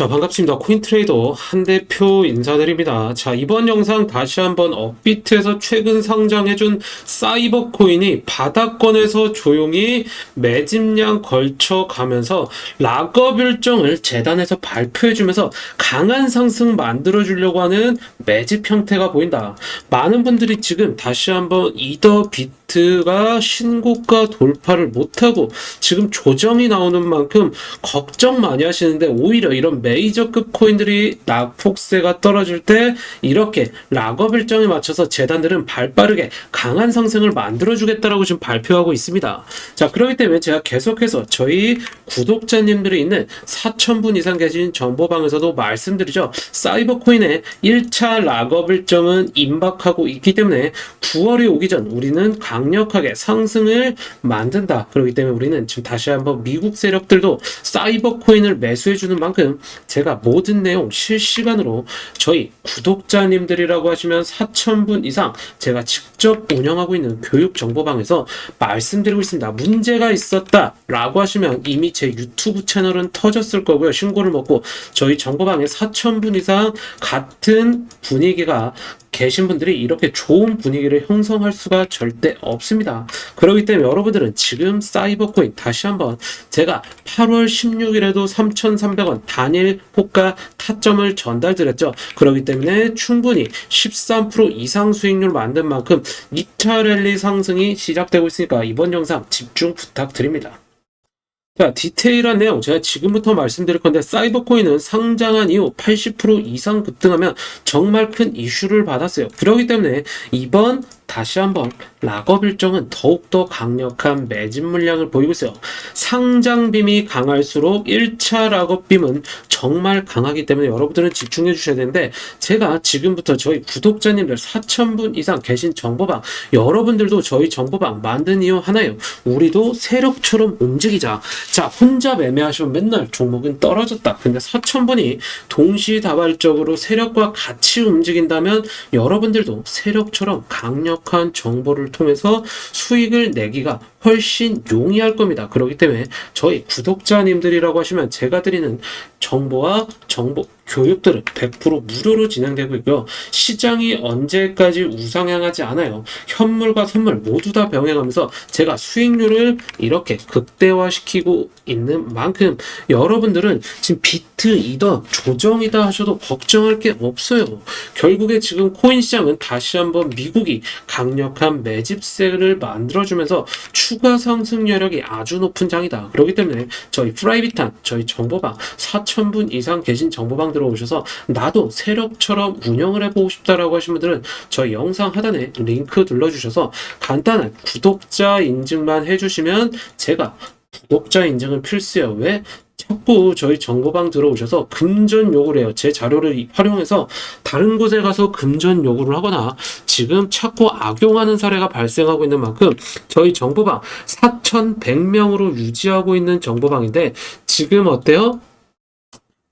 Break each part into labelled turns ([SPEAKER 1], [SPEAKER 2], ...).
[SPEAKER 1] 자, 반갑습니다. 코인트레이더 한 대표 인사드립니다. 자, 이번 영상 다시 한번 업비트에서 최근 상장해준 사이버 코인이 바닥권에서 조용히 매집량 걸쳐가면서 락업 일정을 재단에서 발표해주면서 강한 상승 만들어주려고 하는 매집 형태가 보인다. 많은 분들이 지금 다시 한번 이더 비트 가 신고가 돌파를 못하고 지금 조정이 나오는 만큼 걱정 많이 하시는데 오히려 이런 메이저급 코인들이 낙폭세가 떨어질 때 이렇게 락업 일정에 맞춰서 재단들은 발빠르게 강한 상승을 만들어주겠다라고 지금 발표하고 있습니다. 자, 그렇기 때문에 제가 계속해서 저희 구독자님들이 있는 4,000분 이상 계신 정보방에서도 말씀드리죠. 사이버 코인의 1차 락업 일정은 임박하고 있기 때문에 9월이 오기 전 우리는 강 력하게 상승을 만든다. 그렇기 때문에 우리는 지금 다시 한번 미국 세력들도 사이버 코인을 매수해주는 만큼 제가 모든 내용 실시간으로 저희 구독자님들이라고 하시면 4,000분 이상 제가 직접 운영하고 있는 교육 정보방에서 말씀드리고 있습니다. 문제가 있었다 라고 하시면 이미 제 유튜브 채널은 터졌을 거고요. 신고를 먹고 저희 정보방에 4,000분 이상 같은 분위기가 계신 분들이 이렇게 좋은 분위기를 형성할 수가 절대 없습니다. 그렇기 때문에 여러분들은 지금 사이버 코인 다시 한번 제가 8월 16일에도 3,300원 단일 호가 타점을 전달드렸죠. 그렇기 때문에 충분히 13% 이상 수익률 만든 만큼 2차 랠리 상승이 시작되고 있으니까 이번 영상 집중 부탁드립니다. 자, 디테일한 내용 제가 지금부터 말씀드릴 건데 사이버코인은 상장한 이후 80% 이상 급등하면 정말 큰 이슈를 받았어요. 그렇기 때문에 이번 다시 한번 락업 일정은 더욱더 강력한 매집 물량을 보이고 있어요. 상장빔이 강할수록 1차 락업빔은 정말 강하기 때문에 여러분들은 집중해 주셔야 되는데 제가 지금부터 저희 구독자님들 4,000분 이상 계신 정보방 여러분들도 저희 정보방 만든 이유 하나예요. 우리도 세력처럼 움직이자. 자, 혼자 매매하시면 맨날 종목은 떨어졌다. 근데 4,000분이 동시다발적으로 세력과 같이 움직인다면 여러분들도 세력처럼 강력 한 정보를 통해서 수익을 내기가 훨씬 용이할 겁니다. 그렇기 때문에 저희 구독자님들이라고 하시면 제가 드리는 정보와 정보 교육들은 100% 무료로 진행되고 있고요. 시장이 언제까지 우상향하지 않아요. 현물과 선물 모두 다 병행하면서 제가 수익률을 이렇게 극대화시키고 있는 만큼 여러분들은 지금 비트이다 조정이다 하셔도 걱정할 게 없어요. 결국에 지금 코인 시장은 다시 한번 미국이 강력한 매집세를 만들어주면서 추가 상승 여력이 아주 높은 장이다. 그렇기 때문에 저희 프라이빗한 저희 정보방 4,000분 이상 계신 정보방 들 어오셔서 나도 세력처럼 운영을 해보고 싶다라고 하신 분들은 저희 영상 하단에 링크 눌러주셔서 간단한 구독자 인증만 해주시면 제가 구독자 인증은 필수예요. 왜? 자꾸 저희 정보방 들어오셔서 금전 요구를 해요. 제 자료를 활용해서 다른 곳에 가서 금전 요구를 하거나 지금 자꾸 악용하는 사례가 발생하고 있는 만큼 저희 정보방 4,100명으로 유지하고 있는 정보방인데 지금 어때요?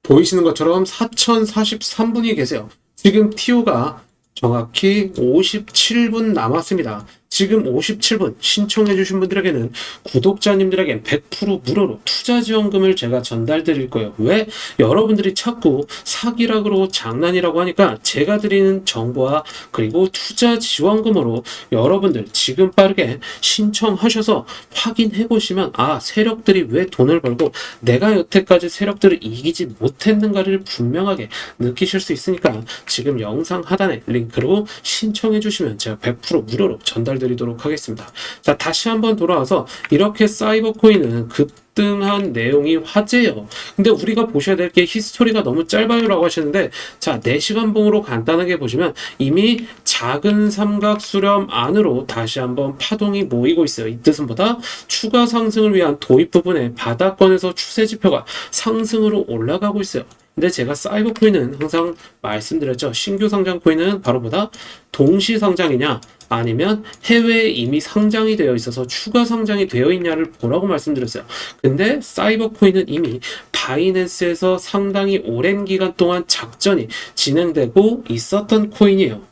[SPEAKER 1] 보이시는 것처럼 4,043분이 계세요. 지금 TO가 정확히 57분 남았습니다. 지금 57분 신청해주신 분들에게는 구독자님들에겐 100% 무료로 투자 지원금을 제가 전달 드릴 거예요. 왜? 여러분들이 자꾸 사기라고 장난이라고 하니까 제가 드리는 정보와 그리고 투자 지원금으로 여러분들 지금 빠르게 신청하셔서 확인해 보시면 아, 세력들이 왜 돈을 벌고 내가 여태까지 세력들을 이기지 못했는가를 분명하게 느끼실 수 있으니까 지금 영상 하단에 링크로 신청해 주시면 제가 100% 무료로 드리도록 하겠습니다. 자, 다시 한번 돌아와서 이렇게 사이버 코인은 급등한 내용이 화제예요. 근데 우리가 보셔야 될 게 히스토리가 너무 짧아요라고 하시는데 자, 4시간 봉으로 간단하게 보시면 이미 작은 삼각 수렴 안으로 다시 한번 파동이 모이고 있어요. 이 뜻은 보다 추가 상승을 위한 도입 부분에 바닥권에서 추세 지표가 상승으로 올라가고 있어요. 근데 제가 사이버 코인은 항상 말씀드렸죠. 신규 상장 코인은 바로 보다 동시 상장이냐 아니면 해외에 이미 상장이 되어 있어서 추가 상장이 되어 있냐를 보라고 말씀드렸어요. 근데 사이버 코인은 이미 바이낸스에서 상당히 오랜 기간 동안 작전이 진행되고 있었던 코인이에요.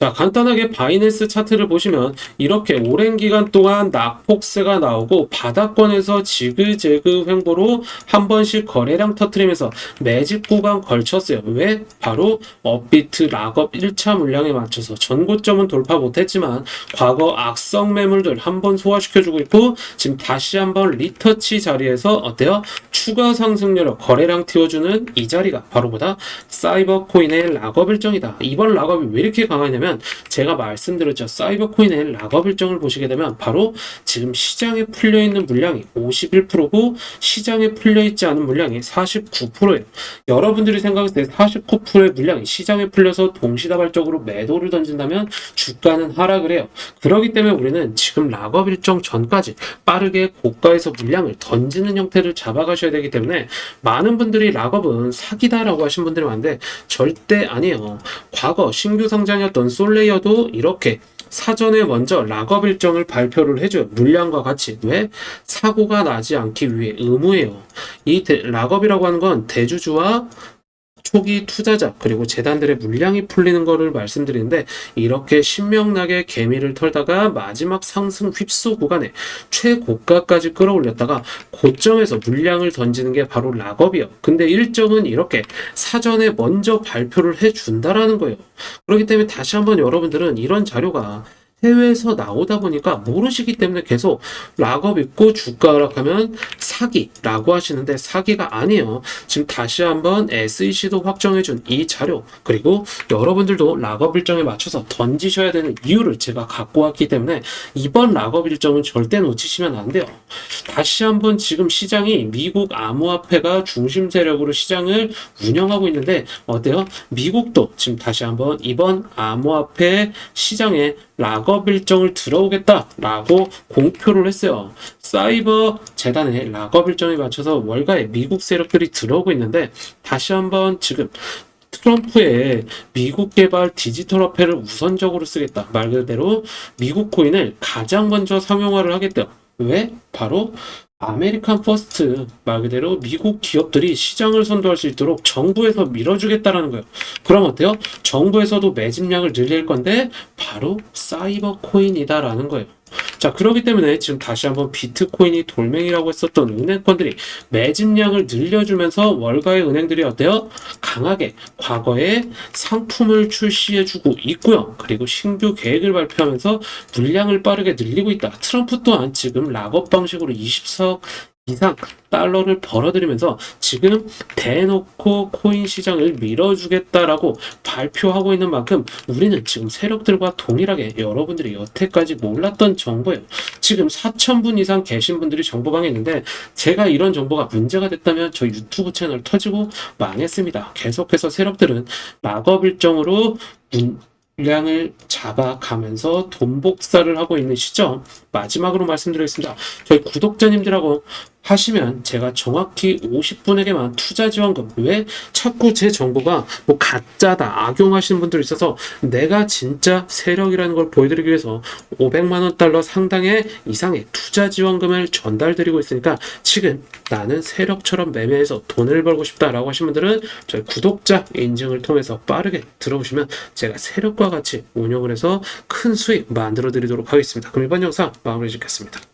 [SPEAKER 1] 자, 간단하게 바이낸스 차트를 보시면 이렇게 오랜 기간 동안 낙폭세가 나오고 바닥권에서 지그재그 횡보로 한 번씩 거래량 터트리면서 매집 구간 걸쳤어요. 왜? 바로 업비트 락업 1차 물량에 맞춰서 전고점은 돌파 못했지만 과거 악성 매물들 한 번 소화시켜주고 있고 지금 다시 한번 리터치 자리에서 어때요? 추가 상승률을 거래량 띄워주는 이 자리가 바로 보다 사이버 코인의 락업 일정이다. 이번 락업이 왜 이렇게 강하냐면 제가 말씀드렸죠. 사이버 코인의 락업 일정을 보시게 되면 바로 지금 시장에 풀려 있는 물량이 51%고 시장에 풀려 있지 않은 물량이 49%예요. 여러분들이 생각했을 때 49%의 물량이 시장에 풀려서 동시다발적으로 매도를 던진다면 주가는 하락을 해요. 그렇기 때문에 우리는 지금 락업 일정 전까지 빠르게 고가에서 물량을 던지는 형태를 잡아가셔야 되기 때문에 많은 분들이 락업은 사기다라고 하신 분들이 많은데 절대 아니에요. 과거 신규 상장이었던 솔레이어도 이렇게 사전에 먼저 락업 일정을 발표를 해줘요. 물량과 같이. 왜? 사고가 나지 않기 위해 의무예요. 이 대- 락업이라고 하는 건 대주주와 초기 투자자 그리고 재단들의 물량이 풀리는 거를 말씀드리는데 이렇게 신명나게 개미를 털다가 마지막 상승 휩소 구간에 최고가까지 끌어올렸다가 고점에서 물량을 던지는 게 바로 락업이요. 근데 일정은 이렇게 사전에 먼저 발표를 해준다라는 거예요. 그렇기 때문에 다시 한번 여러분들은 이런 자료가 해외에서 나오다 보니까 모르시기 때문에 계속 락업 있고 주가 하락하면 사기라고 하시는데 사기가 아니에요. 지금 다시 한번 SEC도 확정해준 이 자료 그리고 여러분들도 락업 일정에 맞춰서 던지셔야 되는 이유를 제가 갖고 왔기 때문에 이번 락업 일정은 절대 놓치시면 안 돼요. 다시 한번 지금 시장이 미국 암호화폐가 중심 세력으로 시장을 운영하고 있는데 어때요? 미국도 지금 다시 한번 이번 암호화폐 시장에 락업 일정을 들어오겠다라고 공표를 했어요. 사이버 재단의 락업 일정에 맞춰서 월가에 미국 세력들이 들어오고 있는데 다시 한번 지금 트럼프의 미국 개발 디지털 화폐를 우선적으로 쓰겠다. 말 그대로 미국 코인을 가장 먼저 상용화를 하겠다. 왜? 바로 아메리칸 퍼스트 말 그대로 미국 기업들이 시장을 선도할 수 있도록 정부에서 밀어주겠다라는 거예요. 그럼 어때요? 정부에서도 매집량을 늘릴 건데 바로 사이버 코인이다라는 거예요. 자, 그렇기 때문에 지금 다시 한번 비트코인이 돌멩이라고 했었던 은행권들이 매집량을 늘려주면서 월가의 은행들이 어때요? 강하게 과거에 상품을 출시해주고 있고요. 그리고 신규 계획을 발표하면서 물량을 빠르게 늘리고 있다. 트럼프 또한 지금 락업 방식으로 20석 이상 달러를 벌어들이면서 지금 대놓고 코인 시장을 밀어주겠다라고 발표하고 있는 만큼 우리는 지금 세력들과 동일하게 여러분들이 여태까지 몰랐던 정보예요. 지금 4,000분 이상 계신 분들이 정보방에 있는데 제가 이런 정보가 문제가 됐다면 저 유튜브 채널 터지고 망했습니다. 계속해서 세력들은 락업 일정으로 문, 물량을 잡아가면서 돈 복사를 하고 있는 시점 마지막으로 말씀드리겠습니다. 저희 구독자님들하고 하시면 제가 정확히 50분에게만 투자 지원금 왜 자꾸 제 정보가 뭐 가짜다 악용하시는 분들이 있어서 내가 진짜 세력이라는 걸 보여드리기 위해서 500만 원 달러 상당의 이상의 투자 지원금을 전달드리고 있으니까 지금 나는 세력처럼 매매해서 돈을 벌고 싶다라고 하신 분들은 저희 구독자 인증을 통해서 빠르게 들어오시면 제가 세력과 같이 운영을 해서 큰 수익 만들어 드리도록 하겠습니다. 그럼 이번 영상 마무리 짓겠습니다.